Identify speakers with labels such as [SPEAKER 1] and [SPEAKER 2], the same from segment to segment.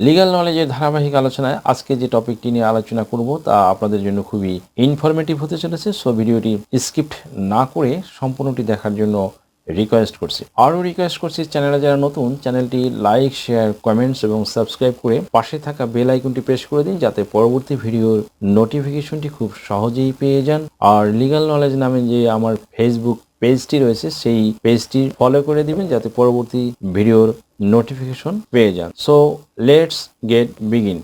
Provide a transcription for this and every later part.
[SPEAKER 1] Legal নলেজের ধারাবাহিক আলোচনায় আজকে যে টপিকটি নিয়ে আলোচনা করব তা আপনাদের জন্য খুবই ইনফরমেটিভ হতে চলেছে সো ভিডিওটি স্কিপ্ট না করে সম্পূর্ণটি দেখার জন্য রিকোয়েস্ট করছি। আরও রিকোয়েস্ট করছি, চ্যানেলে যারা নতুন, চ্যানেলটি লাইক শেয়ার কমেন্টস এবং সাবস্ক্রাইব করে পাশে থাকা বেল আইকনটি প্রেস করে দিন যাতে পরবর্তী ভিডিওর নোটিফিকেশনটি খুব সহজেই পেয়ে যান। আর লিগ্যাল নলেজ নামে যে আমার ফেসবুক পেজটি রয়েছে, সেই পেজটি ফলো করে দিবেন যাতে পরবর্তী ভিডিওর নোটিফিকেশন পেয়ে যান। So let's get begin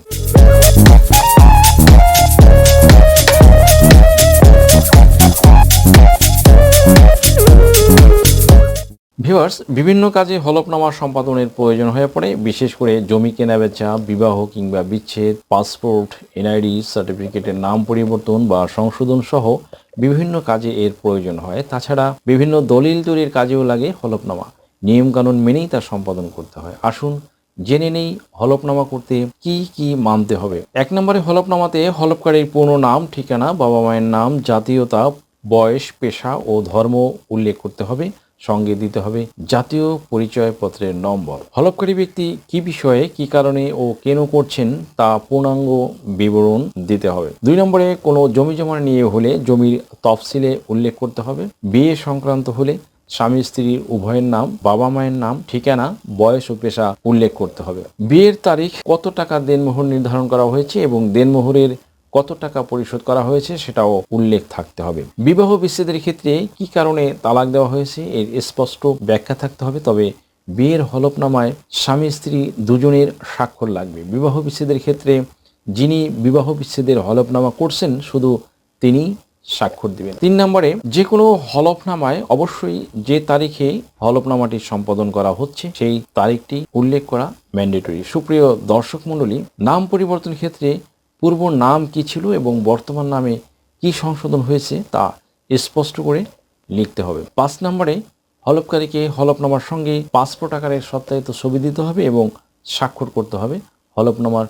[SPEAKER 1] viewers বিভিন্ন কাজে হলফনামা সম্পাদনের প্রয়োজন হয়ে পড়ে, বিশেষ করে জমি কেনাবেচা বিবাহ কিংবা বিচ্ছেদ, পাসপোর্ট এনআইডি সার্টিফিকেটের নাম পরিবর্তন বা সংশোধন সহ বিভিন্ন কাজে এর প্রয়োজন হয়। তাছাড়া বিভিন্ন দলিল তৈরির কাজেও লাগে হলফনামা। নিয়মকানুন মেনেই তা সম্পাদন করতে হয়। আসুন, জেনে নেই হলফনামা করতে কি কি মানতে হবে। এক নম্বরে হলফনামাতে হলফকারীর পূর্ণ নাম, ঠিকানা, বাবা মায়ের নাম, জাতীয়তা, বয়স, পেশা ও ধর্ম উল্লেখ করতে হবে। সঙ্গে দিতে হবে জাতীয় পরিচয়পত্রের নম্বর। হলফকারী ব্যক্তি কি বিষয়ে, কি কারণে ও কেন করছেন তা পূর্ণাঙ্গ বিবরণ দিতে হবে। দুই নম্বরে কোনো জমি জমা নিয়ে হলে জমির তফসিলে উল্লেখ করতে হবে। বিয়ে সংক্রান্ত হলে স্বামী স্ত্রীর উভয়ের নাম, বাবা মায়ের নাম, ঠিকানা, বয়স ও পেশা উল্লেখ করতে হবে। বিয়ের তারিখ কত টাকা দেনমোহর নির্ধারণ করা হয়েছে এবং দেনমোহরের কত টাকা পরিশোধ করা হয়েছে সেটাও উল্লেখ থাকতে হবে। বিবাহ বিচ্ছেদের ক্ষেত্রে কি কারণে তালাক দেওয়া হয়েছে এর স্পষ্ট ব্যাখ্যা থাকতে হবে, তবে বিয়ের হলফনামায় স্বামী স্ত্রী দুজনের স্বাক্ষর লাগবে। বিবাহ বিচ্ছেদের ক্ষেত্রে যিনি বিবাহ বিচ্ছেদের হলফনামা করছেন, শুধু তিনি স্বাক্ষর দিবেন। তিন নম্বরে যে কোনো হলফনামায় অবশ্যই যে তারিখে হলফনামাটি সম্পাদন করা হচ্ছে, সেই তারিখটি উল্লেখ করা ম্যান্ডেটরি। সুপ্রিয় দর্শক মণ্ডলী, নাম পরিবর্তন ক্ষেত্রে পূর্ব নাম কি ছিল এবং বর্তমান নামে কি সংশোধন হয়েছে তা স্পষ্ট করে লিখতে হবে। পাঁচ নম্বরে, হলফকারীকে হলফনামার সঙ্গে পাসপোর্ট আকারের সত্যায়িত ছবি দিতে হবে এবং স্বাক্ষর করতে হবে। হলফনামার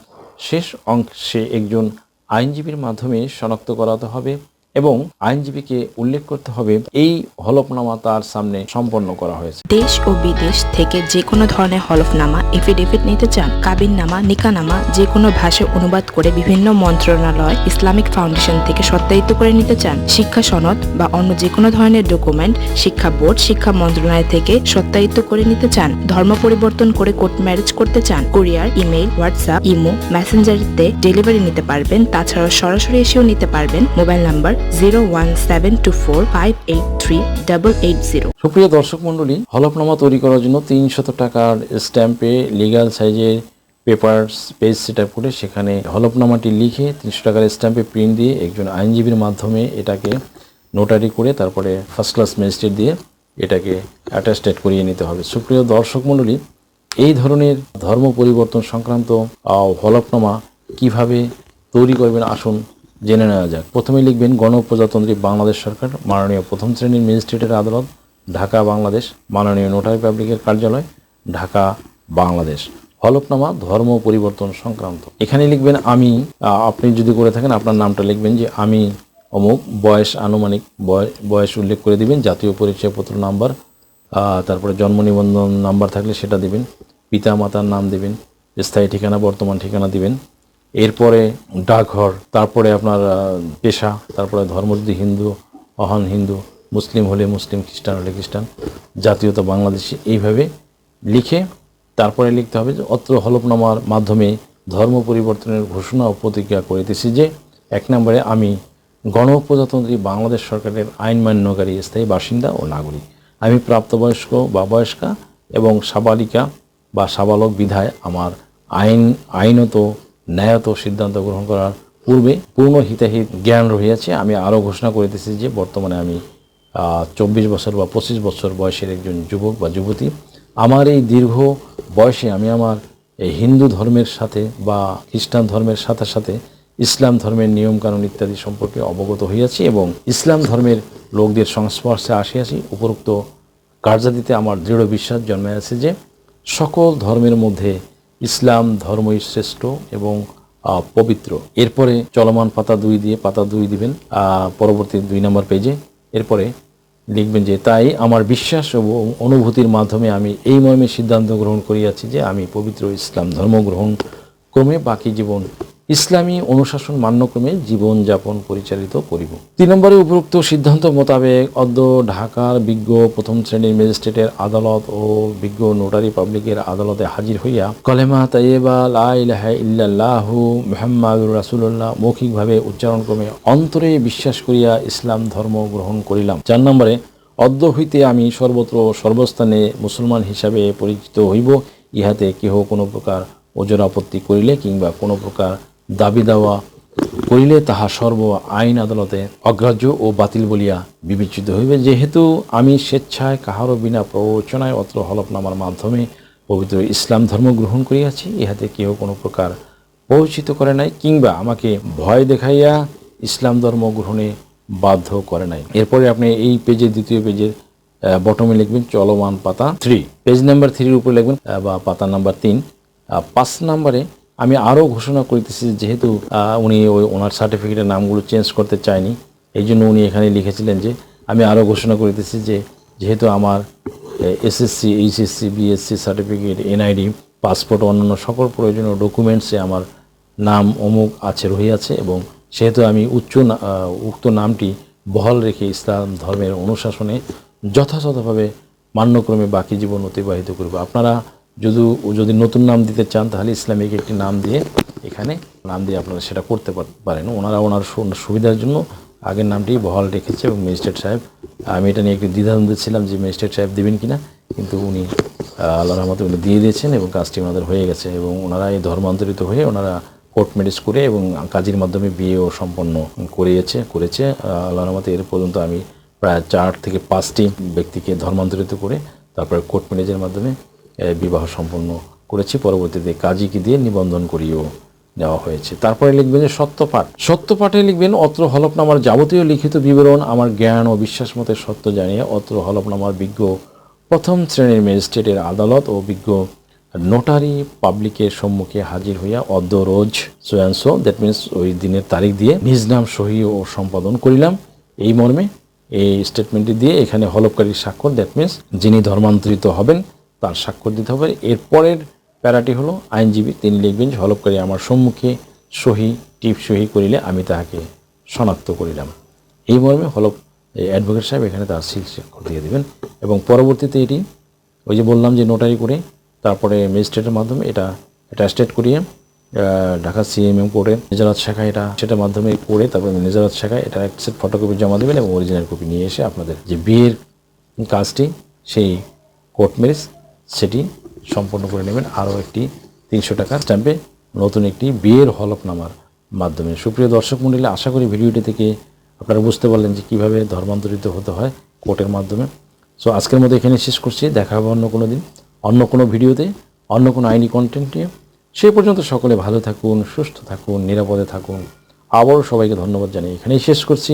[SPEAKER 1] শেষ অংশে একজন আইনজীবীর মাধ্যমে শনাক্ত করাতে হবে। এবং আইনজীবীকে উল্লেখ করতে হবে, এই হলফনামা তার সামনে সম্পন্ন করা হয়েছে।
[SPEAKER 2] দেশ ও বিদেশ থেকে যে কোনো ধরনের হলফনামা, এফিডেভিট নিতে চান কাবিন কাবিননামা, নিকানামা, যে কোনো ভাষায় অনুবাদ করে বিভিন্ন মন্ত্রণালয়, ইসলামিক ফাউন্ডেশন থেকে সত্যায়িত করে নিতে চান, শিক্ষা সনদ বা অন্য যে কোনো ধরনের ডকুমেন্ট, শিক্ষা বোর্ড, শিক্ষা মন্ত্রণালয় থেকে সত্যায়িত করে নিতে চান, ধর্ম পরিবর্তন করে কোর্ট ম্যারেজ করতে চান, কুরিয়ার, ইমেইল, হোয়াটসঅ্যাপ, ইমো, মেসেঞ্জারিতে ডেলিভারি নিতে পারবেন, তাছাড়াও সরাসরি এসেও নিতে পারবেন, মোবাইল নাম্বার জিরো
[SPEAKER 1] সুপ্রিয় দর্শক মণ্ডলী, হলফনামা তৈরি করার জন্য তিনশত টাকার স্ট্যাম্পে লিগ্যাল সাইজের পেপার পেজ সেট আপ করে সেখানে হলফনামাটি লিখে তিনশো টাকার স্ট্যাম্পে প্রিন্ট দিয়ে একজন আইনজীবীর মাধ্যমে এটাকে নোটারি করে তারপরে ফার্স্ট ক্লাস ম্যাজিস্ট্রেট দিয়ে এটাকে অ্যাটাস্টেড করিয়ে নিতে হবে। সুপ্রিয় দর্শক মণ্ডলী, এই ধরনের ধর্ম পরিবর্তন সংক্রান্ত হলফনামা কীভাবে তৈরি করবেন? আসুন জেনে নেওয়া যাক। প্রথমে লিখবেন, গণপ্রজাতন্ত্রী বাংলাদেশ সরকার, মাননীয় প্রথম শ্রেণির ম্যাজিস্ট্রেটের আদালত, ঢাকা, বাংলাদেশ, মাননীয় নোটারি পাবলিকের কার্যালয়, ঢাকা, বাংলাদেশ। হলফনামা, ধর্ম পরিবর্তন সংক্রান্ত। এখানে লিখবেন, আমি আপনি যদি করে থাকেন, আপনার নামটা লিখবেন যে আমি অমুক, বয়স আনুমানিক, বয়- বয়স উল্লেখ করে দিবেন, জাতীয় পরিচয়পত্র নাম্বার তারপরে জন্ম নিবন্ধন নাম্বার থাকলে সেটা দিবেন পিতা মাতার নাম দিবেন, স্থায়ী ঠিকানা, বর্তমান ঠিকানা দিবেন এরপরে ডাকঘর, তারপরে আপনার পেশা, তারপরে ধর্ম যদি হিন্দু, অহন হিন্দু, মুসলিম হলে মুসলিম, খ্রিস্টান হলে খ্রিস্টান, জাতীয়তা বাংলাদেশি এইভাবে লিখে তারপরে লিখতে হবে যে অত্র হলফনামার মাধ্যমে ধর্ম পরিবর্তনের ঘোষণা ও প্রতিজ্ঞা করিতেছি যে এক নম্বরে আমি গণপ্রজাতন্ত্রী বাংলাদেশ সরকারের আইন মান্যকারী স্থায়ী বাসিন্দা ও নাগরিক। আমি প্রাপ্তবয়স্ক বা বয়স্কা এবং সাবালিকা বা সাবালক বিধায় আমার আইন, আইনত ন্যায়ত সিদ্ধান্ত গ্রহণ করার পূর্বে পূর্ণ হিতাহিত জ্ঞান রহিয়াছে। আমি আরও ঘোষণা করিতেছি যে বর্তমানে আমি চব্বিশ বছর বা পঁচিশ বছর বয়সের একজন যুবক বা যুবতী। আমার এই দীর্ঘ বয়সে আমি আমার এই হিন্দু ধর্মের সাথে বা খ্রিস্টান ধর্মের সাথে সাথে ইসলাম ধর্মের নিয়মকানুন ইত্যাদি সম্পর্কে অবগত হইয়াছি এবং ইসলাম ধর্মের লোকদের সংস্পর্শে আসিয়াছি। উপরোক্ত কার্যাদিতে আমার দৃঢ় বিশ্বাস জন্মাইয়াছে যে সকল ধর্মের মধ্যে ইসলাম ধর্মই শ্রেষ্ঠ এবং পবিত্র। এরপরে চলমান পাতা দুই দিয়ে পাতা দুই দিবেন পরবর্তী দুই নম্বর পেজে। এরপরে লিখবেন যে, তাই আমার বিশ্বাস এবং অনুভূতির মাধ্যমে আমি এই মর্মে সিদ্ধান্ত গ্রহণ করিয়াছি যে আমি পবিত্র ইসলাম ধর্ম গ্রহণ ক্রমে বাকি জীবন ইসলামী অনুশাসন মান্যক্রমে জীবনযাপন পরিচালিত করিব। তিন নম্বরে উপরোক্ত সিদ্ধান্ত মোতাবেক অদ্য ঢাকার বিজ্ঞ প্রথম শ্রেণির ম্যাজিস্ট্রেটের আদালত ও বিজ্ঞ নোটারি পাবলিকের আদালতে হাজির হইয়া কলেমা তাইয়েবা লা ইলাহা ইল্লাল্লাহু মুহাম্মাদুর রাসূলুল্লাহ মৌখিকভাবে উচ্চারণক্রমে অন্তরে বিশ্বাস করিয়া ইসলাম ধর্ম গ্রহণ করিলাম। চার নম্বরে, অদ্য হইতে আমি সর্বত্র সর্বস্থানে মুসলমান হিসাবে পরিচিত হইব, ইহাতে কেহ কোনো প্রকার ওজর আপত্তি করিলে কিংবা কোনো প্রকার দাবি দাওয়া করিলে তাহা সর্ব আইন আদালতে অগ্রাহ্য ও বাতিল বলিয়া বিবেচিত হইবে। যেহেতু আমি স্বেচ্ছায় কাহারও বিনা প্ররোচনায় অত্র হলফনামার মাধ্যমে পবিত্র ইসলাম ধর্ম গ্রহণ করিয়াছি, ইহাতে কেহ কোনো প্রকার প্ররোচিত করে নাই কিংবা আমাকে ভয় দেখাইয়া ইসলাম ধর্ম গ্রহণে বাধ্য করে নাই। এরপরে আপনি এই পেজের দ্বিতীয় পেজের বটমে লিখবেন চলমান পাতা থ্রি। পেজ নাম্বার থ্রির উপরে লিখবেন বা পাতা নাম্বার তিন। পাঁচ নাম্বারে আমি আরও ঘোষণা করিতেছি যেহেতু উনি ওই ওনার সার্টিফিকেটের নামগুলো চেঞ্জ করতে চায়নি, এই জন্য উনি এখানে লিখেছিলেন যে, আমি আরও ঘোষণা করিতেছি যে যেহেতু আমার SSC HSC BSc certificate NID passport অন্যান্য সকল প্রয়োজনীয় ডকুমেন্টসে আমার নাম অমুক আছে, রহিয়াছে এবং সেহেতু আমি উচ্চ উক্ত নামটি বহাল রেখে ইসলাম ধর্মের অনুশাসনে যথাযথভাবে মান্যক্রমে বাকি জীবন অতিবাহিত করব। আপনারা যদি যদি নতুন নাম দিতে চান, তাহলে ইসলামিক একটি নাম দিয়ে এখানে নাম দিয়ে আপনারা সেটা করতে পার- পারেন। ওনারা ওনার সুবিধার জন্য আগের নামটি বহাল রেখেছে এবং ম্যাজিস্ট্রেট সাহেব, আমি এটা নিয়ে একটু দ্বিধাদ্বন্দ্বে ছিলাম যে ম্যাজিস্ট্রেট সাহেব দেবেন কিনা, কিন্তু উনি আল্লাহ রহমতে উনি দিয়ে দিয়েছেন এবং কাজটি ওনাদের হয়ে গেছে এবং ওনারা এই ধর্মান্তরিত হয়ে ওনারা কোর্ট ম্যারেজ করে এবং কাজের মাধ্যমে বিয়েও সম্পন্ন করিয়েছে, করেছে। আল্লাহ রহমতে এর পর্যন্ত আমি প্রায় চার থেকে পাঁচটি ব্যক্তিকে ধর্মান্তরিত করে তারপরে কোর্ট ম্যারেজের মাধ্যমে বিবাহ সম্পন্ন করেছি, পরবর্তীতে কাজীকে দিয়ে নিবন্ধন করিয়েও নেওয়া হয়েছে। তারপরে লিখবেন যে সত্যপাঠ। সত্যপাঠে লিখবেন, অত্র হলফনামার যাবতীয় লিখিত বিবরণ, আমার জ্ঞান ও বিশ্বাস মতে সত্য জানিয়ে অত্র হলফনামার বিজ্ঞ প্রথম শ্রেণির ম্যাজিস্ট্রেটের আদালত ও বিজ্ঞ নোটারি পাবলিকের সম্মুখে হাজির হইয়া অদ্য রোজ সোয়াংশো দ্যাট মিন্স ওই দিনের তারিখ দিয়ে নিজ নাম সহি ও সম্পাদন করিলাম। এই মর্মে এই স্টেটমেন্টটি দিয়ে এখানে হলফকারীর স্বাক্ষর দ্যাট মিন্স যিনি ধর্মান্তরিত হবেন তার স্বাক্ষর দিতে হবে। এরপরের প্যারাটি হলো আইনজীবী, তিনি লিখবেন যে, হলফকারী আমার সম্মুখে সহি, টিপ সহি করিলে আমি তাহাকে শনাক্ত করিলাম। এই মর্মে হলফ অ্যাডভোকেট সাহেব এখানে তার সিল স্বাক্ষর দিয়ে দেবেন। এবং পরবর্তীতে এটি, ওই যে বললাম যে নোটারি করে, তারপরে ম্যাজিস্ট্রেটের মাধ্যমে এটা স্টেট করিয়ে ঢাকা সিএমএম কোর্টে নেজারাত শাখায় এটা সেটার মাধ্যমে করে, তারপরে নেজারাত শাখায় এটা এক সেট ফটোকপি জমা দেবেন এবং অরিজিনাল কপি নিয়ে এসে আপনাদের যে বিয়ের কাজটি, সেই কোর্ট ম্যারেজ সেটি সম্পন্ন করে নেবেন। আরও একটি তিনশো টাকা স্ট্যাম্পে নতুন একটি বিয়ের হলফনামার মাধ্যমে। সুপ্রিয় দর্শক মণ্ডলী আশা করি ভিডিওটি থেকে আপনারা বুঝতে পারলেন যে কীভাবে ধর্মান্তরিত হতে হয় কোর্টের মাধ্যমে। সো আজকের মতো এখানে শেষ করছি। দেখা হবে অন্য কোনো দিন, অন্য কোনো ভিডিওতে, অন্য কোনো আইনি কন্টেন্ট নিয়ে। সে পর্যন্ত সকলে ভালো থাকুন, সুস্থ থাকুন, নিরাপদে থাকুন। আবারও সবাইকে ধন্যবাদ জানিয়ে এখানেই শেষ করছি।